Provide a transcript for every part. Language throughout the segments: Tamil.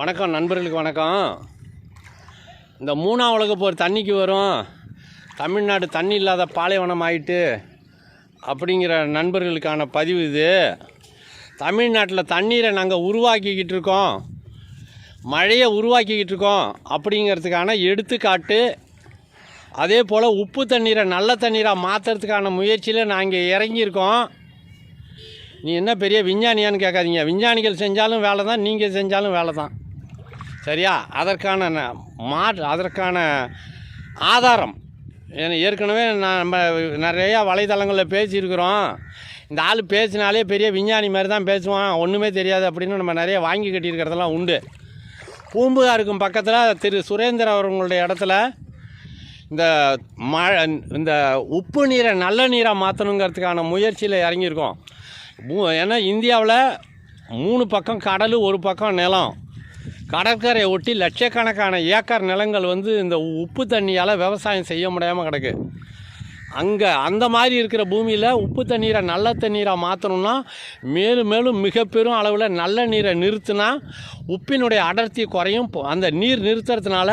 வணக்கம் நண்பர்களுக்கு வணக்கம். இந்த மூணாம் உலக போர் தண்ணிக்கு வரும். தமிழ்நாடு தண்ணி இல்லாத பாலைவனம் ஆயிட்டு அப்படிங்கிற நண்பர்களுக்கான பதிவு இது. தமிழ்நாட்டில் தண்ணீரை நாங்கள் உருவாக்கிக்கிட்டு இருக்கோம். மழையை உருவாக்கிக்கிட்டு இருக்கோம் அப்படிங்கிறதுக்கான எடுத்துக்காட்டு. அதே போல் உப்பு தண்ணீரை நல்ல தண்ணீராக மாற்றுறதுக்கான முயற்சியில் நாங்கள் இறங்கியிருக்கோம். நீ என்ன பெரிய விஞ்ஞானியான்னு கேட்காதீங்க. விஞ்ஞானிகள் செஞ்சாலும் வேலை தான் நீங்கள் செஞ்சாலும் வேலை தான் சரியா? அதற்கான ந- மா அதற்கான ஆதாரம். ஏன்னா ஏற்கனவே நான் நம்ம நிறையா வலைதளங்களில் பேசியிருக்கிறோம். இந்த ஆள் பேசினாலே பெரிய விஞ்ஞானி மாதிரி தான் பேசுவான். ஒன்றுமே தெரியாது அப்படின்னு நம்ம நிறைய வாங்கி கட்டியிருக்கிறதெல்லாம் உண்டு. பூம்புகாருக்கும் பக்கத்தில் திரு சுரேந்தர் அவர்களுடைய இடத்துல இந்த மழை இந்த உப்பு நீரை நல்ல நீராக மாற்றணுங்கிறதுக்கான முயற்சியில் இறங்கியிருக்கோம். ஏன்னா இந்தியாவில் மூணு பக்கம் கடல் ஒரு பக்கம் நிலம். கடற்கரையை ஒட்டி லட்சக்கணக்கான ஏக்கர் நிலங்கள் வந்து இந்த உப்பு தண்ணியால் விவசாயம் செய்ய முடியாமல் கிடக்கு. அங்கே அந்த மாதிரி இருக்கிற பூமியில் உப்பு தண்ணீரை நல்ல தண்ணீராக மாற்றணும்னா மேலும் மேலும் மிக பெரும் அளவில் நல்ல நீரை நிறுத்தினா உப்பினுடைய அடர்த்தி குறையும். அந்த நீர் நிறுத்துறதுனால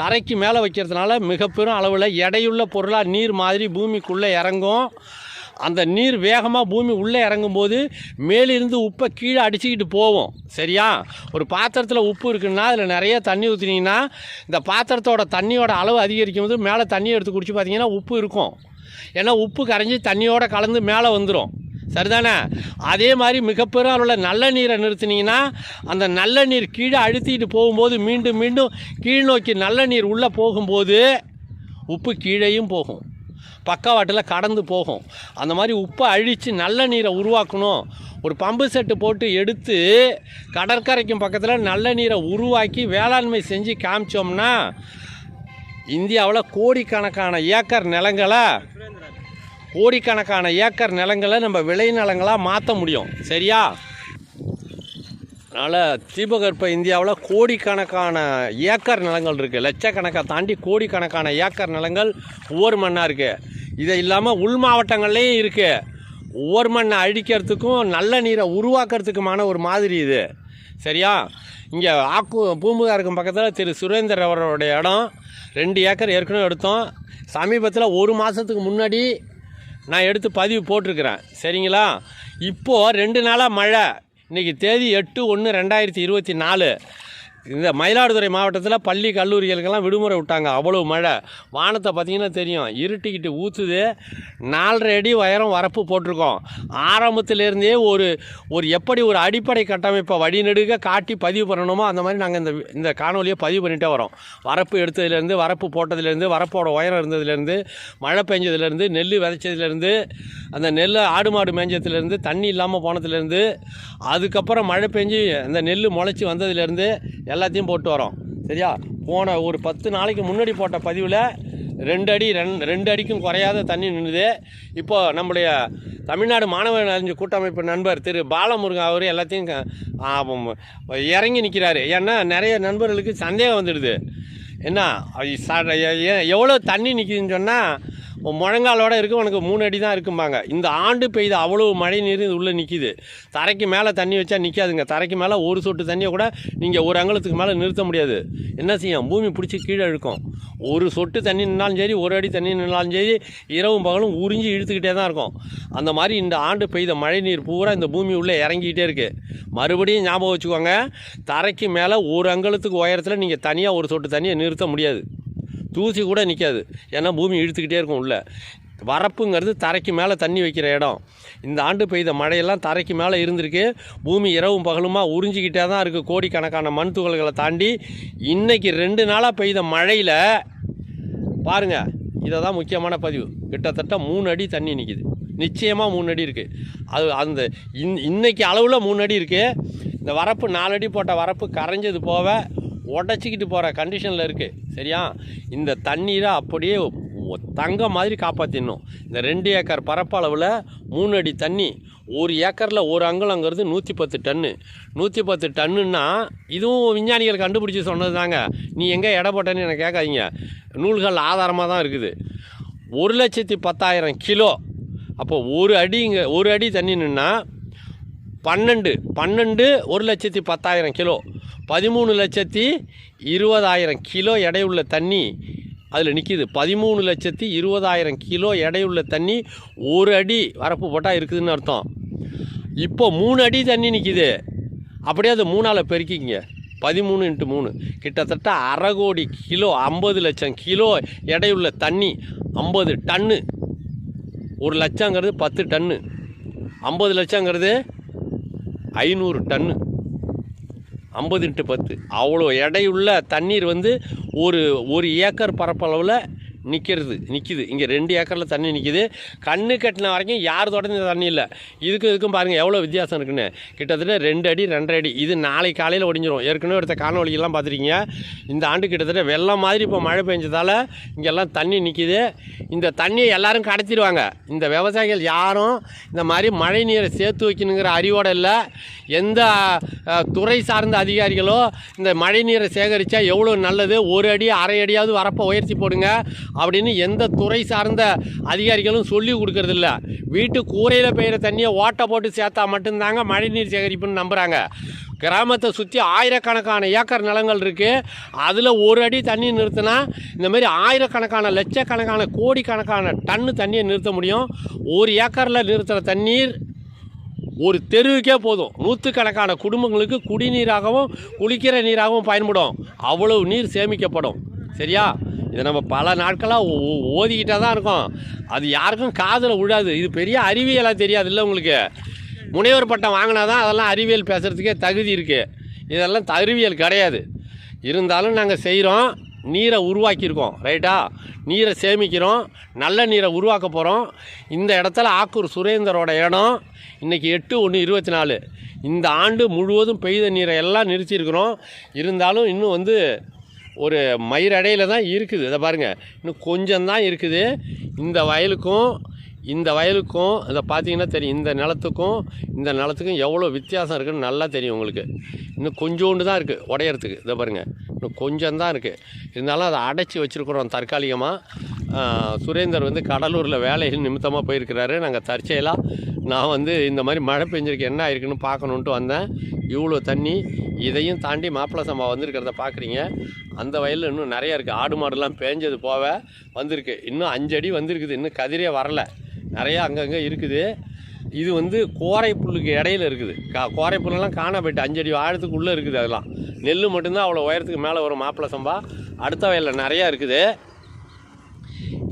தரைக்கு மேலே வைக்கிறதுனால மிக பெரும் அளவில் எடையுள்ள பொருளாக நீர் மாதிரி பூமிக்குள்ளே இறங்கும். அந்த நீர் வேகமாக பூமி உள்ளே இறங்கும்போது மேலிருந்து உப்பை கீழே அடிச்சுக்கிட்டு போகும் சரியா? ஒரு பாத்திரத்தில் உப்பு இருக்குன்னா அதில் நிறைய தண்ணி ஊற்றினீங்கன்னா இந்த பாத்திரத்தோட தண்ணியோட அளவு அதிகரிக்கும் போது மேலே தண்ணி எடுத்து குடிச்சு பார்த்தீங்கன்னா உப்பு இருக்கும். ஏன்னா உப்பு கரைஞ்சி தண்ணியோட கலந்து மேலே வந்துடும் சரிதானே? அதே மாதிரி மிகப்பெரும் அளவில் நல்ல நீரை நிறுத்தினீங்கன்னா அந்த நல்ல நீர் கீழே அழுத்திட்டு போகும்போது மீண்டும் மீண்டும் கீழ் நோக்கி நல்ல நீர் உள்ளே போகும்போது உப்பு கீழேயும் போகும். பக்கவாட்டில் கடந்து போகும். அந்த மாதிரி உப்பை அழித்து நல்ல நீரை உருவாக்கணும். ஒரு பம்பு செட்டு போட்டு எடுத்து கடற்கரைக்கும் பக்கத்தில் நல்ல நீரை உருவாக்கி வேளாண்மை செஞ்சு காமிச்சோம்னா இந்தியாவில் கோடிக்கணக்கான ஏக்கர் நிலங்களை கோடிக்கணக்கான ஏக்கர் நிலங்களை நம்ம விளைநிலங்களாக மாற்ற முடியும். சரியா? அதனால் தீபகற்ப இந்தியாவில் கோடிக்கணக்கான ஏக்கர் நிலங்கள் இருக்குது லட்சக்கணக்கை தாண்டி கோடிக்கணக்கான ஏக்கர் நிலங்கள் ஒவ்வொரு மண்ணாக இருக்குது இது இல்லாமல் உள் மாவட்டங்கள்லேயும் இருக்குது ஒவ்வொரு மண்ணை அழிக்கிறதுக்கும் நல்ல நீரை உருவாக்குறதுக்குமான ஒரு மாதிரி இது. சரியா? இங்கே ஆக்கு பூம்புகாருக்கும் பக்கத்தில் திரு சுரேந்தர் அவருடைய இடம். ரெண்டு ஏக்கர் ஏற்கனவே எடுத்தோம். சமீபத்தில் ஒரு மாதத்துக்கு முன்னாடி நான் எடுத்து பதிவு போட்டிருக்கிறேன். சரிங்களா? இப்போது ரெண்டு நாளாக மழை. இன்றைக்கி தேதி எட்டு ஒன்று ரெண்டாயிரத்தி இருபத்தி நாலு. இந்த மயிலாடுதுறை மாவட்டத்தில் பள்ளி கல்லூரிகளுக்கெல்லாம் விடுமுறை விட்டாங்க. அவ்வளோ மழை. வானத்தை பார்த்தீங்கன்னா தெரியும். இருட்டிக்கிட்டு ஊற்றுது நாலரை அடி உயரம் வரப்பு போட்டிருக்கோம். ஆரம்பத்திலேருந்தே ஒரு ஒரு எப்படி ஒரு அடிப்படை கட்டமைப்பை வழிநெடுக காட்டி பதிவு பண்ணணுமோ அந்த மாதிரி நாங்கள் இந்த இந்த காணொலியை பதிவு பண்ணிகிட்டே வரோம். வரப்பு எடுத்ததுலேருந்து வரப்பு போட்டதுலேருந்து வரப்போட உயரம் இருந்ததுலேருந்து மழை பெஞ்சதுலேருந்து நெல் விதைச்சதுலேருந்து அந்த நெல் ஆடு மாடு மேஞ்சதுலேருந்து தண்ணி இல்லாமல் போனதுலேருந்து அதுக்கப்புறம் மழை பெஞ்சு அந்த நெல் முளைச்சி வந்ததுலேருந்து எல்லாத்தையும் போட்டு வரோம். சரியா? போன ஒரு பத்து நாளைக்கு முன்னாடி போட்ட பதிவில் ரெண்டு அடி ரெண் ரெண்டு அடிக்கும் குறையாத தண்ணி நின்றுது இப்போது நம்முடைய தமிழ்நாடு மாணவர் அறிஞ்ச கூட்டமைப்பு நண்பர் திரு பாலமுருகன் அவர் எல்லாத்தையும் இறங்கி நிற்கிறாரு ஏன்னா நிறைய நண்பர்களுக்கு சந்தேகம் வந்துடுது. என்ன எவ்வளோ தண்ணி நிற்கிதுன்னு சொன்னால் முழங்காலோட இருக்கும் உனக்கு மூணு அடி தான் இருக்கும்பாங்க. இந்த ஆண்டு பெய்த அவ்வளோ மழை நீர் இது உள்ளே நிற்கிது தரைக்கு மேலே தண்ணி வச்சா நிற்காதுங்க தரைக்கு மேலே ஒரு சொட்டு தண்ணியை கூட நீங்கள் ஒரு அங்குலத்துக்கு மேலே நிறுத்த முடியாது. என்ன செய்யும்? பூமி பிடிச்சி கீழே இழுக்கும். ஒரு சொட்டு தண்ணி நின்னாலும் சரி ஒரு அடி தண்ணி நின்னாலும் சரி இரவும் பகலும் உறிஞ்சி இழுத்துக்கிட்டே தான் இருக்கும். அந்த மாதிரி இந்த ஆண்டு பெய்த மழை நீர் பூரா இந்த பூமி உள்ளே இறங்கிக்கிட்டே இருக்குது மறுபடியும் ஞாபகம் வச்சுக்கோங்க தரைக்கு மேலே ஒரு அங்குலத்துக்கு உயரத்தில் நீங்கள் தனியாக ஒரு சொட்டு தண்ணியை நிறுத்த முடியாது. தூசி கூட நிற்காது ஏன்னா பூமி இழுத்துக்கிட்டே இருக்கும் உள்ளே. வரப்புங்கிறது தரைக்கு மேலே தண்ணி வைக்கிற இடம். இந்த ஆண்டு பெய்த மழையெல்லாம் தரைக்கு மேலே இருந்திருக்கு. பூமி இரவும் பகலுமா உறிஞ்சிக்கிட்டே தான் இருக்குது கோடிக்கணக்கான மண் துகள்களை தாண்டி இன்றைக்கி ரெண்டு நாளாக பெய்த மழையில் பாருங்கள் இதை தான் முக்கியமான பதிவு. கிட்டத்தட்ட மூணு அடி தண்ணி நிற்கிது நிச்சயமாக மூணு அடி இருக்குது அது அந்த இன் இன்றைக்கி அளவில் மூணு அடி இருக்குது இந்த வரப்பு நாலடி போட்ட வரப்பு கரைஞ்சது போக உடச்சிக்கிட்டு போகிற கண்டிஷனில் இருக்குது சரியா? இந்த தண்ணீரை அப்படியே தங்க மாதிரி காப்பாற்றிடணும் இந்த ரெண்டு ஏக்கர் பரப்பளவில் மூணு அடி தண்ணி ஒரு ஏக்கரில் ஒரு அங்குலங்கிறது நூற்றி பத்து டன்னு. நூற்றி பத்து டன்னுன்னா இதுவும் விஞ்ஞானிகள் கண்டுபிடிச்சி சொன்னது தாங்க நீ எங்கே எடை போட்டேன்னு எனக்கு கேட்காதீங்க. நூல்கள் ஆதாரமாக தான் இருக்குது. ஒரு லட்சத்தி பத்தாயிரம் கிலோ. அப்போ ஒரு அடிங்க ஒரு அடி தண்ணின்னா பன்னெண்டு பன்னெண்டு ஒரு லட்சத்தி பத்தாயிரம் கிலோ. பதிமூணு லட்சத்தி இருபதாயிரம் கிலோ எடையுள்ள தண்ணி அதில் நிற்கிது பதிமூணு லட்சத்தி இருபதாயிரம் கிலோ எடையுள்ள தண்ணி ஒரு அடி வரப்பு போட்டால் இருக்குதுன்னு அர்த்தம். இப்போ மூணு அடி தண்ணி நிற்கிது அப்படியே அது மூணால் பெருக்கிங்க பதிமூணு இன்ட்டு மூணு. கிட்டத்தட்ட அரை கோடி கிலோ ஐம்பது லட்சம் கிலோ எடையுள்ள தண்ணி ஐம்பது டன்னு. ஒரு லட்சங்கிறது பத்து டன்னு. ஐம்பது லட்சங்கிறது ஐநூறு டன்னு. ஐம்பது இன்ட்டு பத்து. அவ்வளோ எடையுள்ள தண்ணீர் வந்து ஒரு ஒரு ஏக்கர் பரப்பளவில் நிற்கிறது நிற்கிது இங்கே ரெண்டு ஏக்கரில் தண்ணி நிற்கிது கண்ணு கட்டின வரைக்கும் யார் தொடர்ந்து தண்ணி இல்லை. இதுக்கும் இதுக்கும் பாருங்கள் எவ்வளோ வித்தியாசம் இருக்குன்னு. கிட்டத்தட்ட ரெண்டு அடி ரெண்டரை அடி. இது நாளை காலையில் ஒடிஞ்சிரும். ஏற்கனவே எடுத்த காணொலியெல்லாம் பார்த்துருக்கீங்க. இந்த ஆண்டு கிட்டத்தட்ட வெள்ளம் மாதிரி இப்போ மழை பெஞ்சதால் இங்கெல்லாம் தண்ணி நிற்கிது இந்த தண்ணியை எல்லோரும் கடத்திடுவாங்க. இந்த விவசாயிகள் யாரும் இந்த மாதிரி மழை நீரை சேர்த்து வைக்கணுங்கிற அறிவோடு இல்லை. எந்த துறை சார்ந்த அதிகாரிகளோ இந்த மழை நீரை சேகரித்தா எவ்வளோ நல்லது? ஒரு அடி அரை அடியாவது வரப்போ உயர்த்தி போடுங்க. அப்படின்னு எந்த துறை சார்ந்த அதிகாரிகளும் சொல்லி கொடுக்கறதில்ல. வீட்டு கூரையில் பெய்கிற தண்ணியை ஓட்டை போட்டு சேர்த்தா மட்டும்தாங்க மழை நீர் சேகரிப்புன்னு நம்புகிறாங்க கிராமத்தை சுற்றி ஆயிரக்கணக்கான ஏக்கர் நிலங்கள் இருக்குது அதில் ஒரு அடி தண்ணி நிறுத்தினா இந்தமாரி ஆயிரக்கணக்கான லட்சக்கணக்கான கோடிக்கணக்கான டன்னு தண்ணியை நிறுத்த முடியும். ஒரு ஏக்கரில் நிறுத்துகிற தண்ணீர் ஒரு தெருவுக்கே போதும். நூற்றுக்கணக்கான குடும்பங்களுக்கு குடிநீராகவும் குளிக்கிற நீராகவும் பயன்படும். அவ்வளவு நீர் சேமிக்கப்படும். சரியா? இதை நம்ம பல நாட்களாக ஓதிக்கிட்டே தான் இருக்கோம். அது யாருக்கும் காதில் விழாது. இது பெரிய அறிவியலாக தெரியாது இல்லை உங்களுக்கு? முனைவர் பட்டம் வாங்கினா தான் அதெல்லாம் அறிவியல் பேசுகிறதுக்கே தகுதி இருக்குது இதெல்லாம் அறிவியல் கிடையாது. இருந்தாலும் நாங்கள் செய்கிறோம் நீரை உருவாக்கியிருக்கோம் ரைட்டா நீரை சேமிக்கிறோம். நல்ல நீரை உருவாக்க போகிறோம் இந்த இடத்துல ஆக்கூர் சுரேந்தரோட இடம் இன்றைக்கி எட்டு ஒன்று இருபத்தி நாலு. இந்த ஆண்டு முழுவதும் பெய்த நீரை எல்லாம் நிறுத்தியிருக்கிறோம். இருந்தாலும் இன்னும் வந்து ஒரு மயிரடையில் தான் இருக்குது. இதை பாருங்கள் இன்னும் கொஞ்சம் தான் இருக்குது. இந்த வயலுக்கும் இந்த வயலுக்கும் இதை பார்த்தீங்கன்னா தெரியும். இந்த நிலத்துக்கும் இந்த நிலத்துக்கும் எவ்வளோ வித்தியாசம் இருக்குன்னு நல்லா தெரியும் உங்களுக்கு. இன்னும் கொஞ்சோண்டு தான் இருக்குது உடையறதுக்கு. இதை பாருங்கள் இன்னும் கொஞ்சம் தான் இருக்குது இருந்தாலும் அதை அடைச்சி வச்சுருக்குறோம் தற்காலிகமாக சுரேந்தர் வந்து கடலூரில் வேலை நிமித்தமாக போயிருக்கிறாரு. நாங்கள் தற்செயலாக நான் வந்து இந்த மாதிரி மழை பெஞ்சிருக்கு என்ன ஆயிருக்குன்னு பார்க்கணுன்ட்டு வந்தேன். இவ்வளோ தண்ணி இதையும் தாண்டி மாப்பிள்ளை சம்பா வந்திருக்கிறத பார்க்குறீங்க. அந்த வயலில் இன்னும் நிறையா இருக்குது ஆடு மாடுலாம் பேஞ்சது போக வந்திருக்கு. இன்னும் அஞ்சடி வந்திருக்குது. இன்னும் கதிரே வரல. நிறையா அங்கங்கே இருக்குது. இது வந்து கோரை புல்லுக்கு இடையில இருக்குது. கா கோரை புல்லெல்லாம் காண போயிட்டு அஞ்சடி ஆழத்துக்குள்ளே இருக்குது அதெல்லாம். நெல் மட்டும்தான் அவ்வளோ உயரத்துக்கு மேலே வரும் மாப்பிள்ளை சம்பா. அடுத்த வயலில் நிறையா இருக்குது.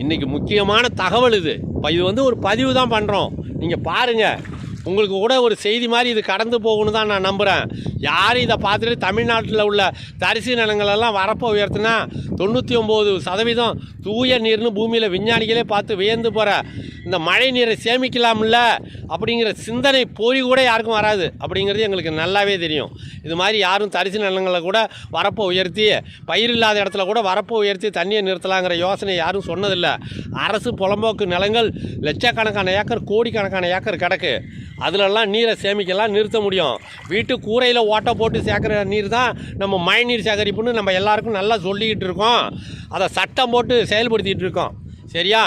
இன்றைக்கி முக்கியமான தகவல் இது. இப்போ இது வந்து ஒரு பதிவு தான் பண்ணுறோம் நீங்கள் பாருங்கள் உங்களுக்கு கூட ஒரு செய்தி மாதிரி இது கடந்து போகணும் தான் நான் நம்புகிறேன் யார் இதை பார்த்துட்டு தமிழ்நாட்டில் உள்ள தரிசு நிலங்களெல்லாம் வரப்போ உயர்த்தினா தொண்ணூற்றி ஒம்பது சதவீதம் தூய நீர்னு பூமியில் விஞ்ஞானிகளே பார்த்து வியந்து போகிற இந்த மழை நீரை சேமிக்கலாம்ல அப்படிங்கிற சிந்தனை போய் கூட யாருக்கும் வராது அப்படிங்கிறது எங்களுக்கு நல்லாவே தெரியும். இது மாதிரி யாரும் தரிசு நிலங்களை கூட வரப்போ உயர்த்தி பயிர் இல்லாத இடத்துல கூட வரப்போ உயர்த்தி தண்ணியை நிறுத்தலாங்கிற யோசனை யாரும் சொன்னதில்லை. அரசு புலம்போக்கு நிலங்கள் லட்சக்கணக்கான ஏக்கர் கோடிக்கணக்கான ஏக்கர் கிடக்கு. அதிலெல்லாம் நீரை சேமிக்கலாம் நிறுத்த முடியும். வீட்டு கூரையில் ஓட்டை போட்டு சேர்க்குற நீர் தான் நம்ம மழை நீர் சேகரிப்புன்னு நம்ம எல்லாருக்கும் நல்லா சொல்லிக்கிட்டு இருக்கோம். அதை சட்டம் போட்டு செயல்படுத்திகிட்டு இருக்கோம். சரியா?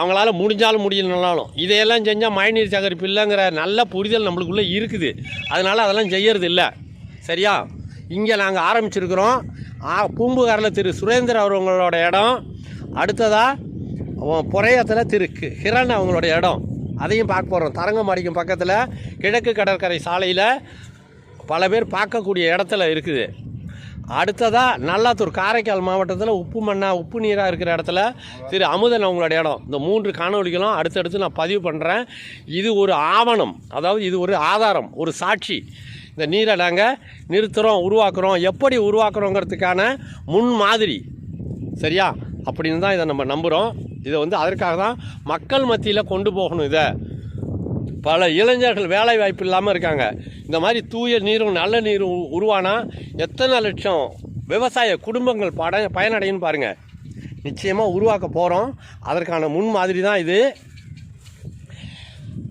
அவங்களால முடிஞ்சாலும் முடியலனாலும் இதையெல்லாம் செஞ்சால் மழைநீர் சேகரிப்பு இல்லைங்கிற நல்ல புரிதல் நம்மளுக்குள்ளே இருக்குது. அதனால் அதெல்லாம் செய்யறது இல்லை. சரியா? இங்கே நாங்கள் ஆரம்பிச்சிருக்கிறோம். பூம்புகாரில் திரு சுரேந்தர் அவங்களோட இடம். அடுத்ததாக புறையத்தில் திரு கி- கிரண் அவங்களோட இடம். அதையும் பார்க்க போகிறோம் தரங்கம்பாடிக்கும் பக்கத்தில் கிழக்கு கடற்கரை சாலையில் பல பேர் பார்க்கக்கூடிய இடத்துல இருக்குது. அடுத்ததாக நல்லாத்தூர் காரைக்கால் மாவட்டத்தில் உப்பு மண்ணா உப்பு நீராக இருக்கிற இடத்துல திரு அமுதன் அவங்களோட இடம். இந்த மூன்று காணொலிகளும் அடுத்தடுத்து நான் பதிவு பண்ணுறேன் இது ஒரு ஆவணம் அதாவது இது ஒரு ஆதாரம் ஒரு சாட்சி. இந்த நீரை நாங்கள் நிறுத்துகிறோம் உருவாக்குறோம். எப்படி உருவாக்குறோங்கிறதுக்கான முன் மாதிரி. சரியா? அப்படின்னு தான் இதை நம்ம நம்புகிறோம் இதை வந்து அதற்காக தான் மக்கள் மத்தியில் கொண்டு போகணும் இதை. பல இளைஞர்கள் வேலை வாய்ப்பு இல்லாமல் இருக்காங்க. இந்த மாதிரி தூய நீரும் நல்ல நீரும் உருவானா எத்தனை லட்சம் விவசாய குடும்பங்கள் பட பயனடையும்னு பாருங்கள் நிச்சயமாக உருவாக்க போகிறோம் அதற்கான முன் மாதிரி தான் இது.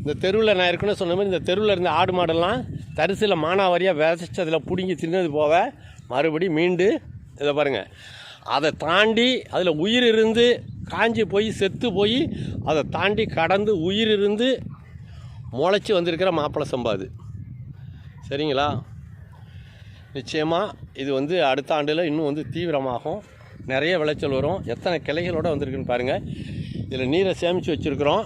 இந்த தெருவில் நான் ஏற்கனவே சொன்ன மாதிரி இந்த தெருவில் இருந்த ஆடு மாடெல்லாம் தரிசில் மானாவாரியாக விதைச்சதில் பிடுங்கி தின்னது போக மறுபடி மீண்டு இதை பாருங்கள் அதை தாண்டி அதில் உயிர் இருந்து காஞ்சி போய் செத்து போய் அதை தாண்டி கடந்து உயிர் இருந்து முளைச்சி வந்திருக்கிற மாப்பிள்ளை சம்பா அது. சரிங்களா? நிச்சயமாக இது வந்து அடுத்த ஆண்டில் இன்னும் வந்து தீவிரமாகும். நிறைய விளைச்சல் வரும். எத்தனை கிளைகளோடு வந்திருக்குன்னு பாருங்கள் இதில் நீரை சேமித்து வச்சுருக்குறோம்.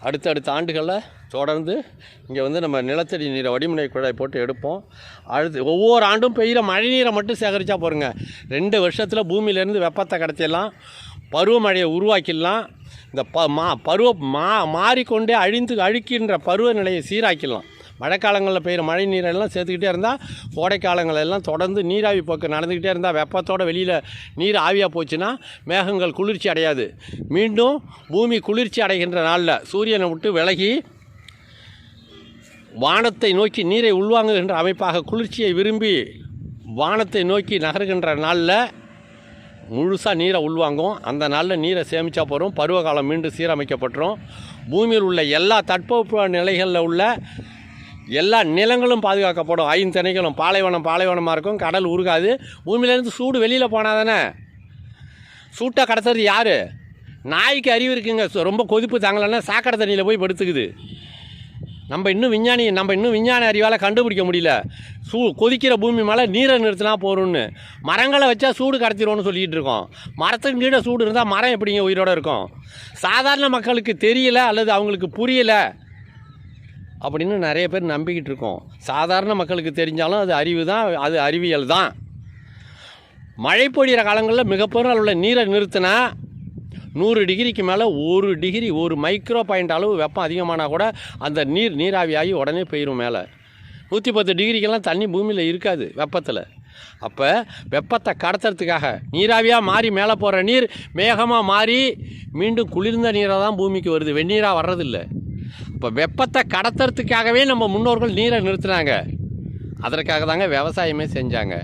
அடுத்தடுத்த ஆண்டுகளில் தொடர்ந்து இங்கே வந்து நம்ம நிலத்தடி நீரை வடிமுனை குழாய் போட்டு எடுப்போம். அடுத்து ஒவ்வொரு ஆண்டும் பெய்கிற மழை நீரை மட்டும் சேகரித்தா போருங்க. ரெண்டு வருஷத்தில் பூமியிலேருந்து வெப்பத்தை கடத்திடலாம். பருவமழையை உருவாக்கிடலாம். இந்த ப மா பருவ மா மாறிக்கொண்டே அழிந்து அழிக்கின்ற பருவநிலையை சீராக்கிடலாம். மழைக்காலங்களில் பெய்கிற மழை நீரெல்லாம் சேர்த்துக்கிட்டே இருந்தால் கோடைக்காலங்களெல்லாம் தொடர்ந்து நீராவி போக்கு நடந்துக்கிட்டே இருந்தால் வெப்பத்தோட வெளியில் நீர் ஆவியாக போச்சுன்னா மேகங்கள் குளிர்ச்சி அடையாது. மீண்டும் பூமி குளிர்ச்சி அடைகின்ற நாளில் சூரியனை விட்டு விலகி வானத்தை நோக்கி நீரை உள்வாங்குகின்ற அமைப்பாக குளிர்ச்சியை விரும்பி வானத்தை நோக்கி நகர்கின்ற நாளில் முழுசாக நீரை உள்வாங்கும். அந்த நாளில் நீரை சேமித்தா போகிறோம் பருவகாலம் மீண்டும் சீரமைக்கப்பட்டுரும். பூமியில் உள்ள எல்லா தட்பவெப்ப நிலைகளில் உள்ள எல்லா நிலங்களும் பாதுகாக்கப்படும். ஐந்தணைகளும் பாலைவனம் பாலைவனமாக இருக்கும். கடல் உருகாது. பூமியிலேருந்து சூடு வெளியில் போனால் தானே? சூட்டை கடத்துறது யார்? நாய்க்கு அறிவு இருக்குங்க. ரொம்ப கொதிப்பு தாங்கலைன்னா சாக்கடை தண்ணியில் போய் படுத்துக்குது. நம்ம இன்னும் விஞ்ஞானி நம்ம இன்னும் விஞ்ஞான அறிவால் கண்டுபிடிக்க முடியல. சூ கொதிக்கிற பூமி மேலே நீரை நிறுத்தினா போகிறோன்னு மரங்களை வச்சா சூடு கடத்திடும்னு சொல்லிக்கிட்டு இருக்கோம். மரத்துக்கு கீழே சூடு இருந்தால் மரம் எப்படிங்க உயிரோட இருக்கும்? சாதாரண மக்களுக்கு தெரியல அல்லது அவங்களுக்கு புரியலை அப்படின்னு நிறைய பேர் நம்பிக்கிட்டு இருக்கோம். சாதாரண மக்களுக்கு தெரிஞ்சாலும் அது அறிவு தான் அது அறிவியல் தான். மழை பொழிகிற காலங்களில் மிகப்பெரும் அளவில் நீரை நிறுத்தினா நூறு டிகிரிக்கு மேலே ஒரு டிகிரி ஒரு மைக்ரோ பாயிண்ட் அளவு வெப்பம் அதிகமானால் கூட அந்த நீர் நீராவியாகி உடனே போயிடும் மேலே. நூற்றி பத்து டிகிரிக்கெல்லாம் தண்ணி பூமியில் இருக்காது வெப்பத்தில். அப்போ வெப்பத்தை கடத்துறதுக்காக நீராவியாக மாறி மேலே போகிற நீர் மேகமாக மாறி மீண்டும் குளிர்ந்த நீராக தான் பூமிக்கு வருது. வெந்நீராக வர்றதில்லை. இப்போ வெப்பத்தை கடத்துறதுக்காகவே நம்ம முன்னோர்கள் நீரை நிறுத்தினாங்க. அதற்காக தாங்க விவசாயமே செஞ்சாங்க.